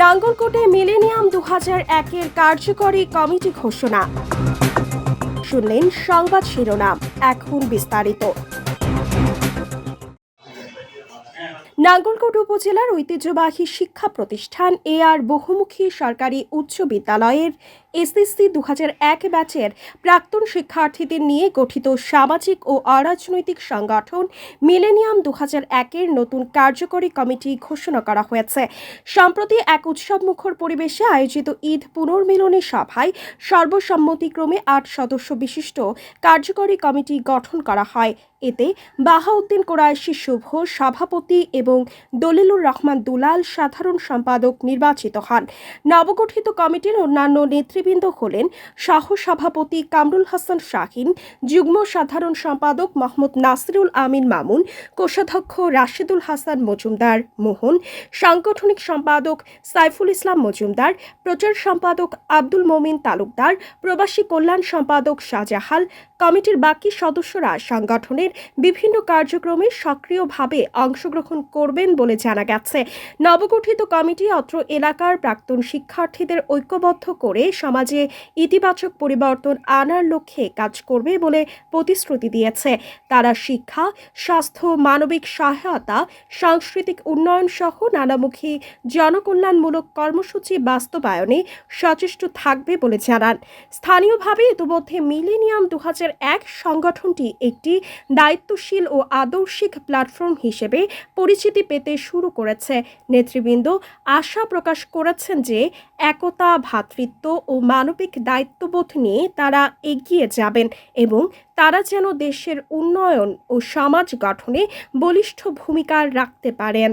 নাঙ্গলকোটে millennium দু হাজার একের কার্যকরী কমিটি ঘোষণা। শুনলেন সংবাদ শিরোনাম, এখন বিস্তারিত। নাঙ্গলকোট উপজেলার ঐতিহ্যবাহী শিক্ষা প্রতিষ্ঠান এ আর বহুমুখী সরকারি উচ্চ বিদ্যালয়ের এসএসসি দু এক ব্যাচের প্রাক্তন শিক্ষার্থীদের নিয়ে গঠিত সামাজিক ও অরাজনৈতিক সংগঠন মিলেনিয়াম দু একের নতুন কার্যকরী কমিটি ঘোষণা করা হয়েছে। সম্প্রতি এক উৎসবমুখর পরিবেশে আয়োজিত ঈদ পুনর্মিলনী সভায় সর্বসম্মতিক্রমে আট সদস্য বিশিষ্ট কার্যকরী কমিটি গঠন করা হয়। এতে বাহাউদ্দিন কোরআশি শুভ সভাপতি এবং দলিলুর রহমান দুলাল সাধারণ সম্পাদক নির্বাচিত হন। নবগঠিত কমিটির অন্যান্য নেতৃবৃন্দ হলেন সহ সভাপতি কামরুল হাসান শাহিন, যুগ্ম সাধারণ সম্পাদক মোহাম্মদ নাসিরুল আমিন মামুন, কোষাধ্যক্ষ রাশেদুল হাসান মজুমদার মোহন, সাংগঠনিক সম্পাদক সাইফুল ইসলাম মজুমদার, প্রচার সম্পাদক আব্দুল মমিন তালুকদার, প্রবাসী কল্যাণ সম্পাদক শাহজাহাল, কমিটির বাকি সদস্যরা সংগঠনের বিভিন্ন কার্যক্রমে সক্রিয়ভাবে অংশগ্রহণ করবেন বলে জানা গেছে। নবগঠিত কমিটি অত্র এলাকার প্রাক্তন শিক্ষার্থীদের ঐক্যবদ্ধ করে সমাজে ইতিবাচক পরিবর্তন আনার লক্ষ্যে কাজ করবে বলে প্রতিশ্রুতি দিয়েছে। তারা শিক্ষা, স্বাস্থ্য, মানবিক সহায়তা, সাংস্কৃতিক উন্নয়ন সহ নানামুখী জনকল্যাণমূলক কর্মসূচি বাস্তবায়নে সচেষ্ট থাকবে বলে জানান। স্থানীয়ভাবে ইতিমধ্যে মিলেনিয়াম দু সংগঠনটি একটি দায়িত্বশীল ও আদর্শিক প্ল্যাটফর্ম হিসেবে পরিচিতি পেতে শুরু করেছে। নেতৃবৃন্দ আশা প্রকাশ করেছেন যে একতা ভ্রাতৃত্ব ও মানবিক দায়িত্ববোধ নিয়ে তারা এগিয়ে যাবেন এবং তারা যেন দেশের উন্নয়ন ও সমাজ গঠনে বলিষ্ঠ ভূমিকা রাখতে পারেন।